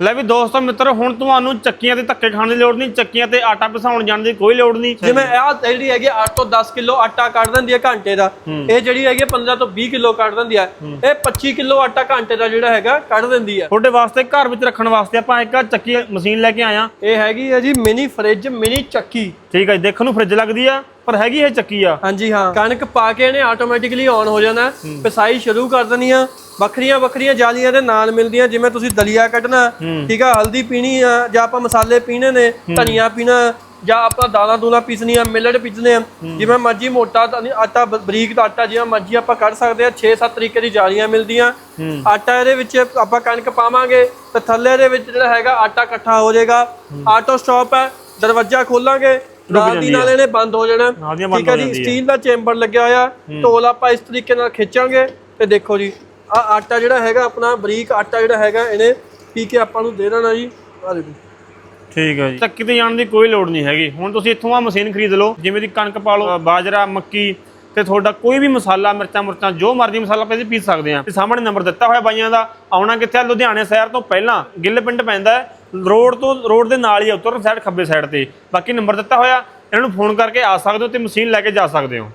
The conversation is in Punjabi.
ਲੈ ਵੀ ਦੋਸਤੋ ਮਿੱਤਰੋ ਹੁਣ ਤੁਹਾਨੂੰ ਚੱਕੀਆਂ ਤੇ ਧੱਕੇ ਖਾਣ ਦੀ ਲੋੜ ਨਹੀਂ ਚੱਕੀਆਂ ਤੇ ਆਟਾ ਪਿਸਾਉਣ ਜਾਣ ਦੀ ਕੋਈ ਲੋੜ ਨਹੀਂ। ਜਿਵੇਂ ਇਹ ਜਿਹੜੀ ਹੈਗੀ 8 ਤੋਂ 10 ਕਿਲੋ ਆਟਾ ਕੱਢ ਦਿੰਦੀ ਹੈ ਘੰਟੇ ਦਾ। ਇਹ ਜਿਹੜੀ ਹੈਗੀ 15 ਤੋਂ 20 ਕਿਲੋ ਕੱਢ ਦਿੰਦੀ ਹੈ। ਇਹ 25 ਕਿਲੋ ਆਟਾ ਘੰਟੇ ਦਾ ਜਿਹੜਾ ਹੈਗਾ ਕੱਢ ਦਿੰਦੀ ਹੈ ਤੁਹਾਡੇ ਵਾਸਤੇ ਘਰ ਵਿੱਚ ਰੱਖਣ ਵਾਸਤੇ ਆਪਾਂ ਇੱਕ ਚੱਕੀ ਮਸ਼ੀਨ ਲੈ ਕੇ ਆਇਆ ਇਹ ਹੈਗੀ ਹੈ ਜੀ ਮਿਨੀ ਫ੍ਰਿਜ ਮਿਨੀ ਚੱਕੀ। ਠੀਕ ਹੈ ਦੇਖਣ ਨੂੰ ਫ੍ਰਿਜ ਲੱਗਦੀ ਆ। ਪਰ ਹੈਗੀ ਇਹ ਚੱਕੀ ਆ। ਹਾਂਜੀ ਹਾਂ। ਕਣਕ ਪਾ ਕੇ ਇਹਨੇ ਆਟੋਮੈਟਿਕਲੀ ਆਨ ਹੋ ਜਾਣਾ। ਪਿਸਾਈ ਸ਼ੁਰੂ ਕਰ ਦੇਣੀ ਆ ਵੱਖਰੀਆਂ ਵੱਖਰੀਆਂ ਜਾਲੀਆਂ ਦੇ ਨਾਲ ਮਿਲਦੀਆਂ ਜਿਵੇਂ ਤੁਸੀਂ ਦਲੀਆ ਕੱਢਣਾ ਠੀਕ ਆ? ਹਲਦੀ ਪੀਣੀ ਆ ਜਾਂ ਆਪਾਂ ਮਸਾਲੇ ਪੀਣੇ ਨੇ ਧਨੀਆ ਪੀਣਾ ਜਾਂ ਆਪਾਂ ਦਾਲਾਂ ਦੂਲਾਂ ਪੀਸਣੀਆਂ ਮਿਲਟ ਪੀਸਣੇ ਆ। ਜਿਵੇਂ ਮਰਜ਼ੀ ਮੋਟਾ ਆਟਾ ਬਰੀਕ ਦਾ ਆਟਾ ਜਿਵੇਂ ਮਰਜ਼ੀ ਆਪਾਂ ਕੱਢ ਸਕਦੇ ਆ 6-7 ਤਰੀਕੇ ਦੀ ਜਾਲੀਆਂ ਮਿਲਦੀਆਂ। ਆਟਾ ਇਹਦੇ ਵਿੱਚ ਆਪਾਂ ਕਣਕ ਪਾਵਾਂਗੇ ਤੇ ਥੱਲੇ ਦੇ ਵਿੱਚ ਜਿਹੜਾ ਹੈਗਾ ਆਟਾ ਇਕੱਠਾ ਹੋ ਜਾਏਗਾ। ਆਟੋ ਸਟਾਪ ਹੈ ਦਰਵਾਜ਼ਾ ਖੋਲਾਂਗੇ ਨਾਲ ਦੀ ਨਾਲ ਇਹਨੇ ਬੰਦ ਹੋ ਜਾਣਾ। ਠੀਕ ਹੈ ਜੀ। ਸਟੀਲ ਦਾ ਚੈਂਬਰ ਲੱਗਿਆ ਹੋਇਆ। ਢੋਲ ਆਪਾਂ ਇਸ ਤਰੀਕੇ ਨਾਲ ਖਿੱਚਾਂਗੇ ਤੇ ਦੇਖੋ ਜੀ ਆ ਆਟਾ ਜਿਹੜਾ ਹੈਗਾ ਆਪਣਾ ਬਰੀਕ ਆਟਾ ਜਿਹੜਾ ਹੈਗਾ ਇਹਨੇ ਪੀ ਕੇ ਆਪਾਂ ਨੂੰ ਦੇ ਦੇਣਾ ਜੀ। ਆ ਦੇਖੋ। ਠੀਕ ਹੈ ਜੀ। ਚੱਕੀ ਤੇ ਜਾਣ ਦੀ ਕੋਈ ਲੋੜ ਨਹੀਂ ਹੈਗੀ। ਹੁਣ ਤੁਸੀਂ ਇੱਥੋਂ ਆ ਮਸ਼ੀਨ ਖਰੀਦ ਲਓ ਜਿਵੇਂ ਦੀ ਕਣਕ ਪਾ ਲਓ ਬਾਜਰਾ ਮੱਕੀ ਤੇ ਤੁਹਾਡਾ ਕੋਈ ਵੀ ਮਸਾਲਾ ਮਿਰਚਾਂ ਮੁਰਚਾਂ ਜੋ ਮਰਜ਼ੀ ਮਸਾਲਾ ਆਪਾਂ ਇਹਦੇ ਪੀਸ ਸਕਦੇ ਆ ਤੇ ਸਾਹਮਣੇ ਨੰਬਰ ਦਿੱਤਾ ਹੋਇਆ ਬਾਈਆਂ ਦਾ। ਆਉਣਾ ਕਿੱਥੇ ਆ? ਲੁਧਿਆਣੇ ਸ਼ਹਿਰ ਤੋਂ ਪਹਿਲਾਂ ਗਿੱਲ ਪਿੰਡ ਪੈਂਦਾ ਹੈ। ਰੋਡ ਤੋਂ, ਰੋਡ ਦੇ ਨਾਲ ਹੀ ਆ, ਉੱਤਰ ਸਾਈਡ ਖੱਬੇ ਸਾਈਡ ਤੇ। ਬਾਕੀ ਨੰਬਰ ਦਿੱਤਾ ਹੋਇਆ, ਇਹਨਾਂ ਨੂੰ ਫੋਨ ਕਰਕੇ ਆ ਸਕਦੇ ਹੋ ਤੇ ਮਸ਼ੀਨ ਲੈ ਕੇ ਜਾ ਸਕਦੇ ਹੋ।